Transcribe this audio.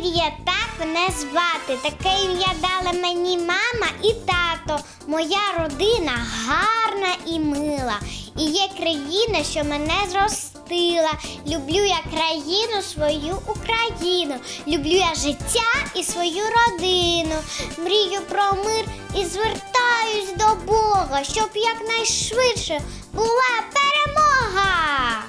Привіт, так мене звати. Таке ім'я дали мені мама і тато. Моя родина гарна і мила. І є країна, що мене зростила. Люблю я країну свою Україну. Люблю я життя і свою родину. Мрію про мир і звертаюсь до Бога, щоб якнайшвидше була перемога.